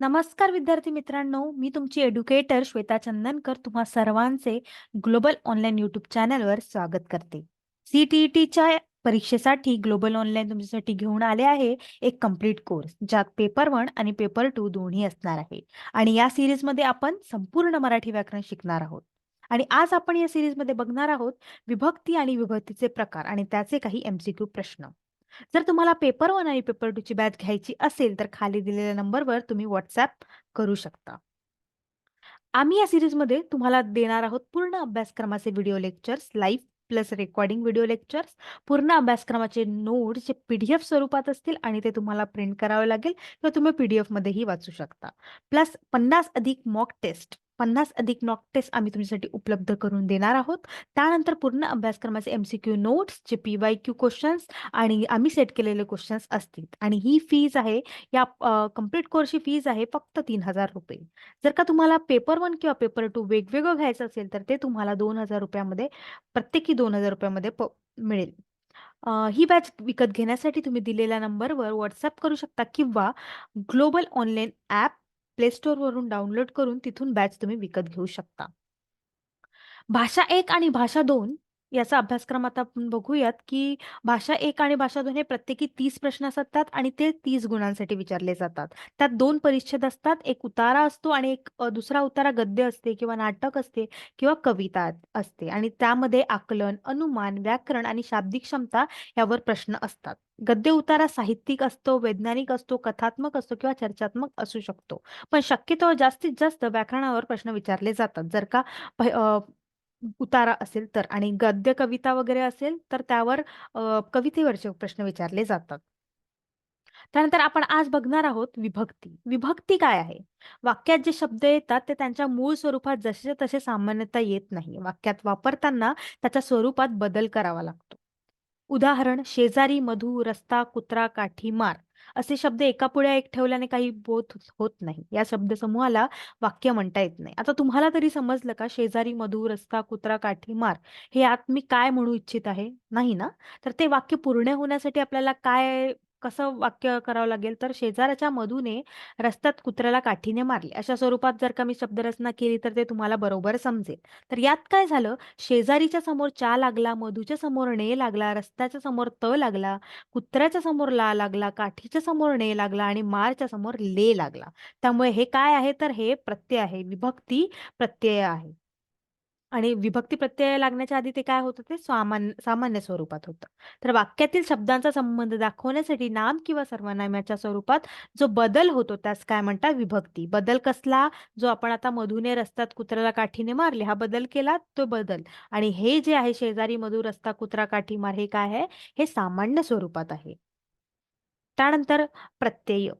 नमस्कार विद्यार्थी मित्रांनो मी तुमची एड्युकेटर श्वेता चंदनकर तुम्हा सर्वांचे ग्लोबल ऑनलाईन युट्यूब चॅनलवर स्वागत करते. सीटीईटीच्या परीक्षेसाठी ग्लोबल ऑनलाईन तुमच्यासाठी घेऊन आले आहे एक कंप्लीट कोर्स ज्यात पेपर वन आणि पेपर टू दोन्ही असणार आहे. आणि या सिरीजमध्ये आपण संपूर्ण मराठी व्याकरण शिकणार आहोत. आणि आज आपण या सिरीजमध्ये बघणार आहोत विभक्ती आणि विभक्तीचे प्रकार आणि त्याचे काही एमसीक्यू प्रश्न. जर तुम्हाला पेपर वन आणि पेपर टू ची बॅच घ्यायची असेल तर खाली दिलेल्या नंबरवर तुम्ही व्हॉट्सॲप करू शकता. आम्ही या सिरीजमध्ये तुम्हाला देणार आहोत पूर्ण अभ्यासक्रमाचे video lectures live plus recording video lectures पूर्ण अभ्यासक्रमाचे नोट्स जे पीडीएफ स्वरूपात असतील आणि ते तुम्हाला प्रिंट करावे लागेल किंवा तुम्ही पीडीएफ मध्येही वाचू शकता. प्लस पन्नास अधिक मॉक टेस्ट पन्नास अधिक मॉक टेस्ट आम्ही तुमच्यासाठी उपलब्ध करून देणार आहोत. त्यानंतर पूर्ण अभ्यासक्रमाचे एमसीक्यू नोट्स जे पी वाय क्यू क्वेश्चन्स आणि आम्ही सेट केलेले क्वेश्चन्स असतील. आणि ही फीज आहे या कंप्लीट कोर्सची फीज आहे फक्त तीन हजार रुपये. जर का तुम्हाला पेपर वन किंवा पेपर टू वेगवेगळं घ्यायचं असेल तर ते तुम्हाला दोन हजार रुपयामध्ये प्रत्येकी दोन हजार रुपयामध्ये प मिळेल. ही बॅच विकत घेण्यासाठी तुम्ही दिलेल्या नंबरवर व्हॉट्सअप करू शकता किंवा ग्लोबल ऑनलाईन ॲप प्ले स्टोअरवरून डाउनलोड करून तिथून बॅच तुम्ही विकत घेऊ शकता. भाषा एक आणि भाषा दोन याचा अभ्यासक्रम आता आपण बघूयात की भाषा एक आणि भाषा दोन हे प्रत्येकी तीस प्रश्न असतात आणि ते तीस गुणांसाठी विचारले जातात. त्यात दोन परिच्छेद असतात एक उतारा असतो आणि एक अ, दुसरा उतारा गद्य असते किंवा नाटक असते किंवा कविता असते आणि त्यामध्ये आकलन अनुमान व्याकरण आणि शाब्दिक क्षमता यावर प्रश्न असतात. गद्य उतारा साहित्यिक असतो वैज्ञानिक असतो कथात्मक असतो किंवा चर्चात्मक असू शकतो. पण शक्यतो जास्तीत जास्त व्याकरणावर प्रश्न विचारले जातात. जर का प- अ, उतारा असेल तर आणि गद्य कविता वगैरे असेल तर त्यावर अ, कवितेवरचे प्रश्न विचारले जातात. त्यानंतर आपण आज बघणार आहोत विभक्ती. विभक्ती काय आहे? वाक्यात जे शब्द येतात ते त्यांच्या मूळ स्वरूपात जसे तसे सामान्यतः येत नाही. वाक्यात वापरताना त्याच्या स्वरूपात बदल करावा लागतो. उदाहरण शेजारी मधू रस्ता कुत्रा काठी मार. असे शब्द एकापुढे एक ठेवल्याने काही बोध होत नाही. या शब्दसमूहाला वाक्य म्हणता येत नाही. आता तुम्हाला तरी समजलं का शेजारी मधू रस्ता कुत्रा काठी मार हे आत मी काय म्हणू इच्छित आहे? नाही ना? तर ते वाक्य पूर्ण होण्यासाठी आपल्याला काय कसं वाक्य करावं लागेल? तर शेजाऱ्याच्या मधूने रस्त्यात कुत्र्याला काठीने मारले. अशा स्वरूपात जर का मी शब्दरचना केली तर ते तुम्हाला बरोबर समजेल. तर यात काय झालं? शेजारीच्या समोर चा लागला मधूच्या समोर ने लागला रस्त्याच्या समोर त लागला कुत्र्याच्या समोर ला लागला काठीच्या समोर ने लागला आणि मारच्या समोर ले लागला. त्यामुळे हे काय आहे? तर हे प्रत्यय आहे. विभक्ती प्रत्यय आहे. आणि विभक्ती प्रत्यय लागण्याच्या आधी ते काय होतं? ते सामान्य सामान्य स्वरूपात होतं. तर वाक्यातील शब्दांचा संबंध दाखवण्यासाठी नाम किंवा सर्वनाम्याच्या स्वरूपात जो बदल होतो त्यास काय म्हणतात? विभक्ती. बदल कसला? जो आपण आता मधुने रस्त्यात कुत्र्याला काठीने मारले हा बदल केला तो बदल. आणि हे जे आहे शेजारी मधु रस्ता कुत्रा काठी मार हे काय आहे? हे सामान्य स्वरूपात आहे. त्यानंतर प्रत्यय.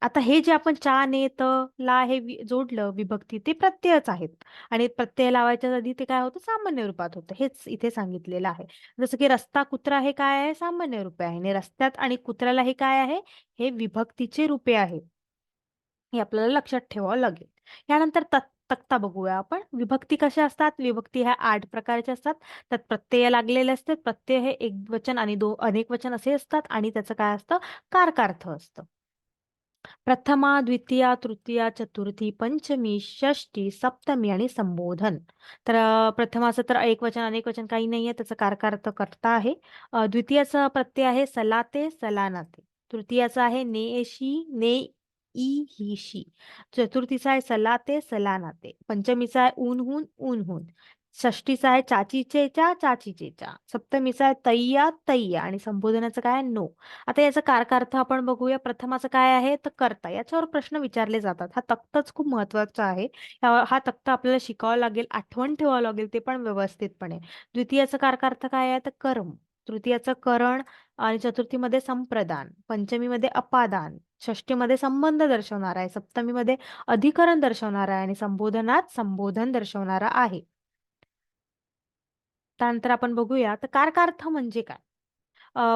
आता हे जे आपण चा ने त ला हे वि- जोडलं विभक्ती ते प्रत्ययच आहेत. आणि प्रत्यय लावायच्या आधी ते काय होतं? सामान्य रूपात होतं. हेच इथे सांगितलेलं आहे. जसं की रस्ता कुत्रा हे काय आहे? सामान्य रूपे आहे. आणि रस्त्यात आणि कुत्र्याला हे काय आहे? हे विभक्तीचे रूपे आहे हे आपल्याला लक्षात ठेवावं लागेल. यानंतर तक्ता बघूया आपण. विभक्ती कशा असतात? विभक्ती ह्या आठ प्रकारच्या असतात. त्यात प्रत्यय लागलेले असतात. प्रत्यय हे एक वचन आणि दो अनेक वचन असे असतात. आणि त्याचं काय असतं? कारकार्थ असतं. प्रथमा द्वितीया तृतीया चतुर्थी पंचमी षष्टी सप्तमी आणि संबोधन. तर प्रथमाचं तर एक वचन अनेक वचन काही नाहीये त्याचं कारकार्थ करता आहे. द्वितीयाचं द्वितीयाचा प्रत्यय आहे सलाते सलानाते. तृतीयाचा आहे नेशी ने ई ही शी. चतुर्थीचा आहे सलाते सलानाते. पंचमीचा आहे ऊनहून ऊनहून षष्टीचा आहे चाचीचेच्या चाचीचेच्या सप्तमीचा आहे तय्या तय्या आणि संबोधनाचं काय आहे नो. आता याचा कारकार्थ आपण बघूया. प्रथमाचं काय आहे तर करता. याच्यावर प्रश्न विचारले जातात. हा तक्ताच खूप महत्त्वाचा आहे. हा हा तक्ता आपल्याला शिकावा लागेल आठवण ठेवावं लागेल ते पण व्यवस्थितपणे. द्वितीयाचा कारकार्थ काय आहे तर कर्म. तृतीयाचं करण आणि चतुर्थीमध्ये संप्रदान. पंचमीमध्ये अपादान. षष्टीमध्ये संबंध दर्शवणारा आहे. सप्तमीमध्ये अधिकरण दर्शवणारा आहे आणि संबोधनात संबोधन दर्शवणारा आहे. त्यानंतर आपण बघूया तर कारकार्थ म्हणजे काय?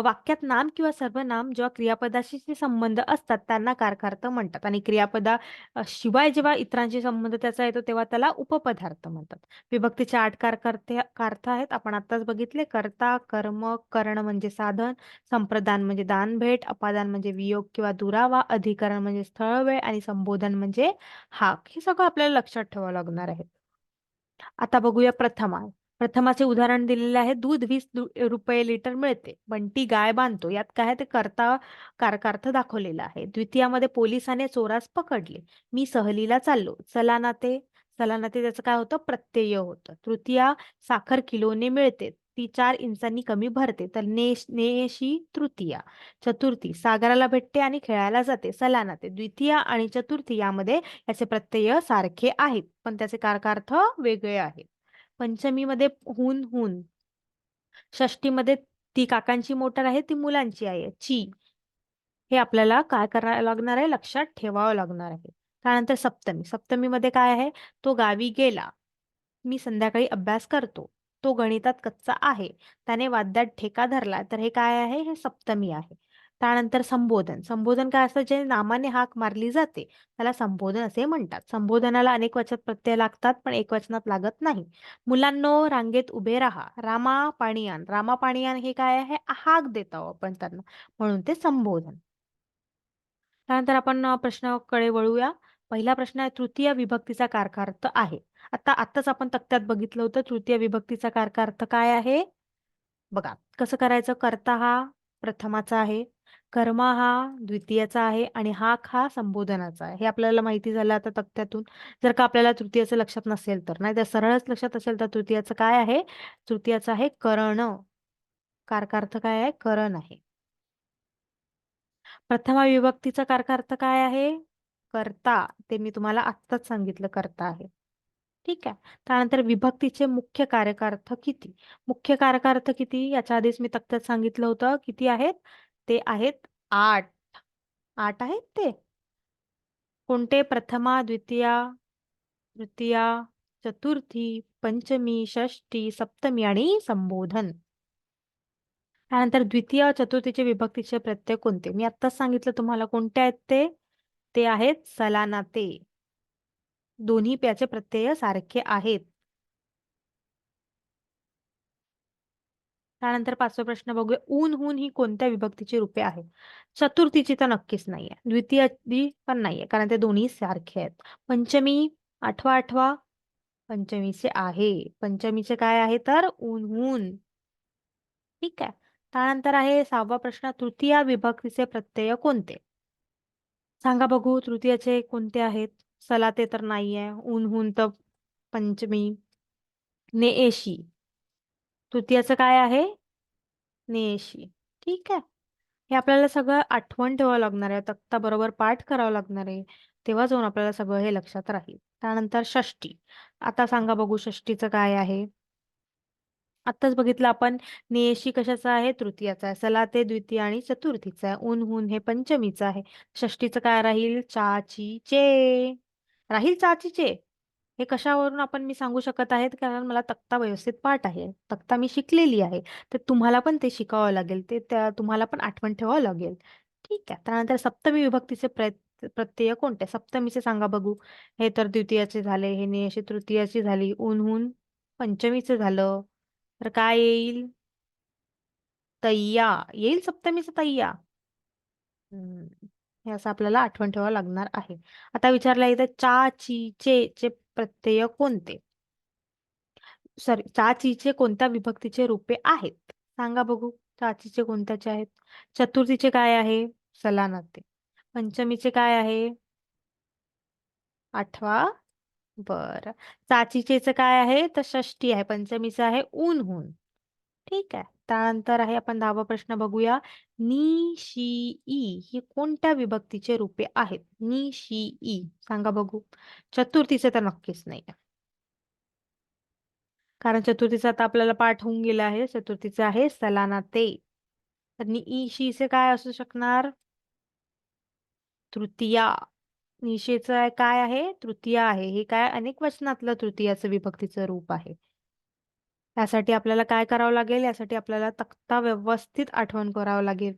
वाक्यात नाम किंवा सर्वनाम जेव्हा क्रियापदाशी संबंध असतात त्यांना कारकार्थ म्हणतात. आणि क्रियापदा शिवाय जेव्हा इतरांशी संबंध त्याचा येतो तेव्हा त्याला उपपदार्थ म्हणतात. विभक्तीचे आठ कारकार्थ कार्थ आहेत. आपण आताच बघितले कर्ता कर्म करण म्हणजे साधन संप्रदान म्हणजे दान भेट अपादान म्हणजे वियोग किंवा दुरावा अधिकरण म्हणजे स्थळ वेळ आणि संबोधन म्हणजे हाक. हे सगळं आपल्याला लक्षात ठेवावं लागणार आहे. आता बघूया प्रथमा प्रथमाचे उदाहरण दिलेले आहे दूध वीस रुपये लिटर मिळते बंटी गाय बांधतो यात काय ते करता कारकार्थ दाखवलेला आहे. द्वितीयामध्ये पोलिसाने चोरास पकडले मी सहलीला चाललो चला ना ते चला ना ते त्याचं काय होतं प्रत्यय होतं. तृतीया साखर किलोने मिळते ती चार इंचांनी कमी भरते तर नेश नेशी तृतीया चतुर्थी सागराला भेटते आणि खेळायला जाते सलाना ते. द्वितीया आणि चतुर्थी यामध्ये याचे प्रत्यय सारखे आहेत पण त्याचे कारकार्थ वेगळे आहेत. पंचमीमध्ये हुन हुन. षष्टीमध्ये ती काकांची मोटर आहे ती मुलांची आहे. ची. हे आपल्याला काय करायला लागणार आहे? लक्षात ठेवावं लागणार आहे. त्यानंतर सप्तमी. सप्तमीमध्ये काय आहे? तो गावी गेला. मी संध्याकाळी अभ्यास करतो. तो गणितात कच्चा आहे. त्याने वाद्यात ठेका धरला. तर हे काय आहे? हे सप्तमी आहे. त्यानंतर संबोधन. संबोधन काय असतं? जे नामाने हाक मारली जाते त्याला संबोधन असे म्हणतात. संबोधनाला अनेक वचन प्रत्यय लागतात पण एक वचनात लागत नाही. मुलांनो रांगेत उभे राहा. रामा पाणीयान. रामा पाणीयान हे काय आहे? हाक देत आहोत आपण त्यांना. म्हणून ते संबोधन. त्यानंतर आपण प्रश्नाकडे वळूया. पहिला प्रश्न आहे तृतीय विभक्तीचा कारकार्थ आहे. आता आत्ताच आपण तक्त्यात बघितलं होतं तृतीय विभक्तीचा कारकार्थ काय आहे? बघा कसं करायचं? करता हा प्रथमाचा आहे. कर्मा हा द्वितीयाचा आहे आणि हाक हा संबोधनाचा आहे. हे आपल्याला माहिती झालं आता तक्त्यातून. जर का आपल्याला तृतीयाचं लक्षात नसेल तर. नाही तर सरळच लक्षात असेल तर तृतीयाचं काय आहे? तृतीयाचं आहे करण. कारकार्थ काय आहे? करण आहे. प्रथमा विभक्तीचा कारकार्थ काय आहे? करता. ते मी तुम्हाला आत्ताच सांगितलं करता आहे. ठीक आहे. त्यानंतर विभक्तीचे मुख्य कार्यकार्थ किती? मुख्य कार्यकार्थ किती? याच्या आधीच मी तक्त्यात सांगितलं होतं. किती आहेत? ते आहेत आठ. आठ आहेत ते. कोणते? प्रथमा द्वितीया तृतीया चतुर्थी पंचमी षष्टी सप्तमी आणि संबोधन. त्यानंतर द्वितीय चतुर्थीचे विभक्तीचे प्रत्यय कोणते? मी आत्ताच सांगितलं तुम्हाला कोणते आहेत ते. ते आहेत सलानाते दोन्ही प्याचे प्रत्यय सारखे आहेत. त्यानंतर पाचवा प्रश्न बघूया. ऊन हून ही कोणत्या विभक्तीची रूपे आहेत? चतुर्थीची तर नक्कीच नाहीये द्वितीय पण नाहीये कारण ते दोन्ही सारखे आहेत. पंचमी आठवा आठवा पंचमीचे आहे. पंचमीचे काय आहे तर? ऊन हून. ठीक आहे. त्यानंतर आहे सहावा प्रश्न तृतीय विभक्तीचे प्रत्यय कोणते? सांगा बघू तृतीयाचे कोणते आहेत? सला ते तर नाहीये. ऊन हून तर पंचमी. ने एशी तृतीयाचं काय आहे? नेशी. ठीक आहे. हे आपल्याला सगळं आठवण ठेवावं लागणार आहे. तक्ता बरोबर पाठ करावं लागणार आहे. तेव्हा जाऊन आपल्याला सगळं हे लक्षात राहील. त्यानंतर षष्टी आता सांगा बघू षष्टीचं काय आहे. आत्ताच बघितलं आपण नेशी कशाचा आहे? तृतीयाचा आहे. सलाते द्वितीय आणि चतुर्थीचा आहे. ऊन हुन हे पंचमीचं आहे. षष्टीचं काय राहील? चाची चे राहील चाची चे हे कशावरून आपण मी सांगू शकत आहेत? कारण मला तक्ता व्यवस्थित पाठ आहे. तक्ता मी शिकलेली आहे. तर तुम्हाला पण ते शिकावं लागेल. ते त्या तुम्हाला पण आठवण ठेवावं लागेल. ठीक आहे. त्यानंतर सप्तमी विभक्तीचे प्रत्यय कोणते? सप्तमीचे सांगा बघू. हे तर द्वितीयाचे झाले हे नेशी तृतीयाची झाली ऊन पंचमीचं झालं. तर काय येईल? तय्या येईल सप्तमीचं तय्या हे असं आपल्याला आठवण ठेवावं लागणार आहे. आता विचारलं इथं चा ची चे चे प्रत्यय कोणते? सॉरी चाचीचे कोणत्या विभक्तीचे रूपे आहेत? सांगा बघू चाचीचे कोणत्याचे आहेत? चतुर्थीचे काय आहे? सलानाते पंचमीचे काय आहे? आठवा. बर. चाचीचेच काय आहे? तर षष्टी आहे. पंचमीचं आहे ऊन होऊन ठीक आहे. त्यानंतर आहे. आपण दहावा प्रश्न बघूया. नि शी ई ही कोणत्या विभक्तीचे रूपे आहेत? नि शी ई. सांगा बघू. चतुर्थीचे तर नक्कीच नाही कारण चतुर्थीचा आता आपल्याला पाठ होऊन गेला आहे. चतुर्थीचा आहे सलाना ते. तर नि ई शीचे काय असू शकणार? तृतीया. निशेचं काय आहे? तृतीया आहे. हे काय अनेक वचनातलं तृतीयाचं विभक्तीचं रूप आहे. यासाठी आपल्याला काय करावं लागेल? यासाठी आपल्याला तक्ता व्यवस्थित आठवण करावं लागेल.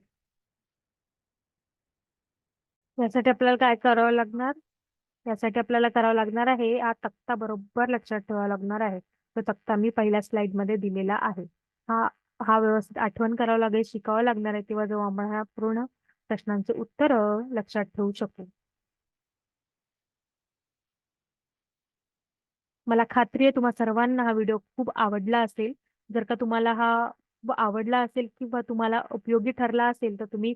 यासाठी आपल्याला काय करावं लागणार? यासाठी आपल्याला करावं लागणार आहे हा तक्ता बरोबर लक्षात ठेवावा लागणार आहे. तो तक्ता मी पहिल्या स्लाइडमध्ये दिलेला आहे. हा हा व्यवस्थित आठवण करावं लागेल शिकावं लागणार आहे तेव्हा जेव्हा आपण ह्या पूर्ण प्रश्नांचे उत्तर लक्षात ठेवू शकू. मला खात्री आहे तुम्हा सर्वांना हा व्हिडिओ खूप आवडला असेल. जर का तुम्हाला हा आवडला असेल किंवा तुम्हाला उपयोगी ठरला असेल तर तुम्ही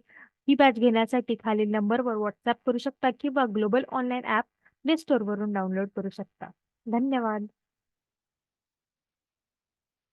ही बॅच घेण्यासाठी खालील नंबरवर व्हॉट्सअप करू शकता किंवा ग्लोबल ऑनलाईन ॲप प्ले स्टोअरवरून डाउनलोड करू शकता. धन्यवाद.